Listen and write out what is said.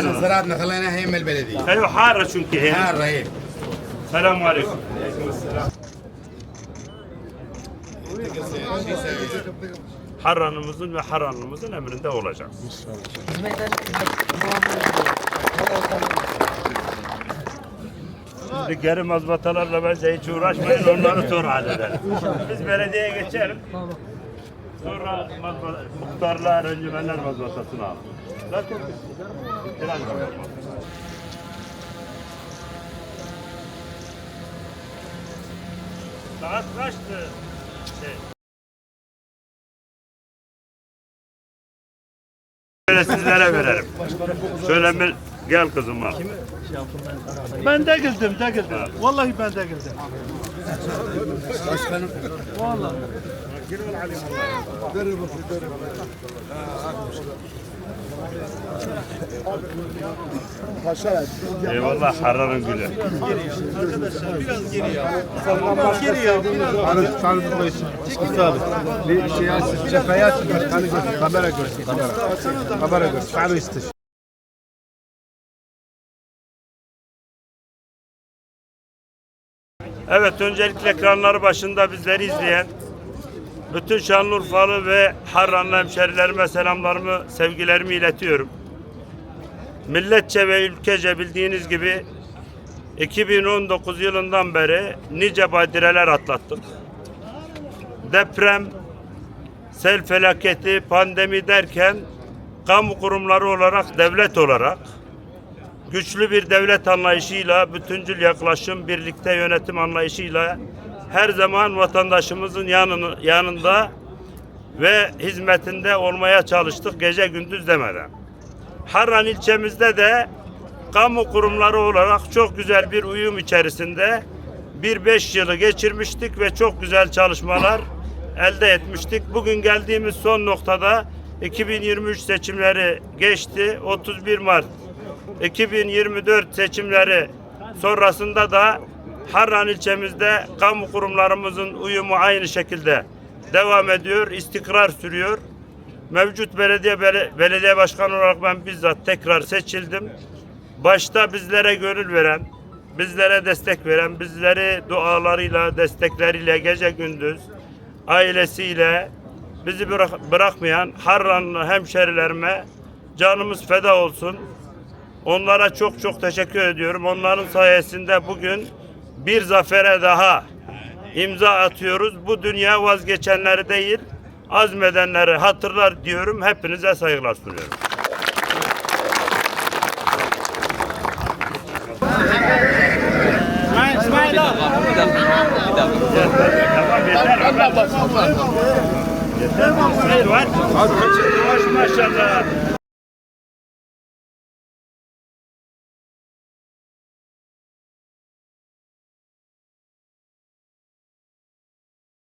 زراعتنا خليناها هي من البلديه ايوه حاره çünkü هنا حاره هي Selamun aleyküm. Harranımızın ve haranımızın emrinde olacağız. Şimdi geri mazbatalarla bence hiç uğraşmayın onları sonra halledelim. Biz belediyeye geçelim. Sonra mazbata, muhtarlar, öncümenler mazbatasını alalım. Zaten biraz Saat kaçtı? Şey. Şöyle sizlere verelim. Şöyle bir gel kızım al. Ben de girdim, de girdim. Vallahi ben de girdim. Eyvallah Harran'ın gülü. Tanı, tanıdık koysun. Mustafa abi. Bir şey açsın. Cepheye açsın. Kamera görsün. Kamera. Kamera görsün. Tanı istiş. Evet öncelikle ekranları başında bizleri izleyen bütün Şanlıurfalı ve Harranlı hemşerilerime selamlarımı, sevgilerimi iletiyorum. Milletçe ve ülkece bildiğiniz gibi 2019 yılından beri nice badireler atlattık. Deprem, sel felaketi, pandemi derken kamu kurumları olarak, devlet olarak güçlü bir devlet anlayışıyla, bütüncül yaklaşım, birlikte yönetim anlayışıyla her zaman vatandaşımızın yanını, yanında ve hizmetinde olmaya çalıştık gece gündüz demeden. Harran ilçemizde de kamu kurumları olarak çok güzel bir uyum içerisinde bir beş yılı geçirmiştik ve çok güzel çalışmalar elde etmiştik. Bugün geldiğimiz son noktada 2023 seçimleri geçti. 31 Mart 2024 seçimleri sonrasında da Harran ilçemizde kamu kurumlarımızın uyumu aynı şekilde devam ediyor, istikrar sürüyor. Mevcut belediye bele- belediye başkanı olarak ben bizzat tekrar seçildim. Başta bizlere gönül veren, bizlere destek veren, bizleri dualarıyla, destekleriyle gece gündüz ailesiyle bizi bırak- bırakmayan Harranlı hemşerilerime canımız feda olsun. Onlara çok çok teşekkür ediyorum. Onların sayesinde bugün bir zafere daha imza atıyoruz. Bu dünya vazgeçenleri değil, azmedenleri hatırlar diyorum. Hepinize saygılar sunuyorum. Tamam yeter. Yeter. Yeter. Maşallah.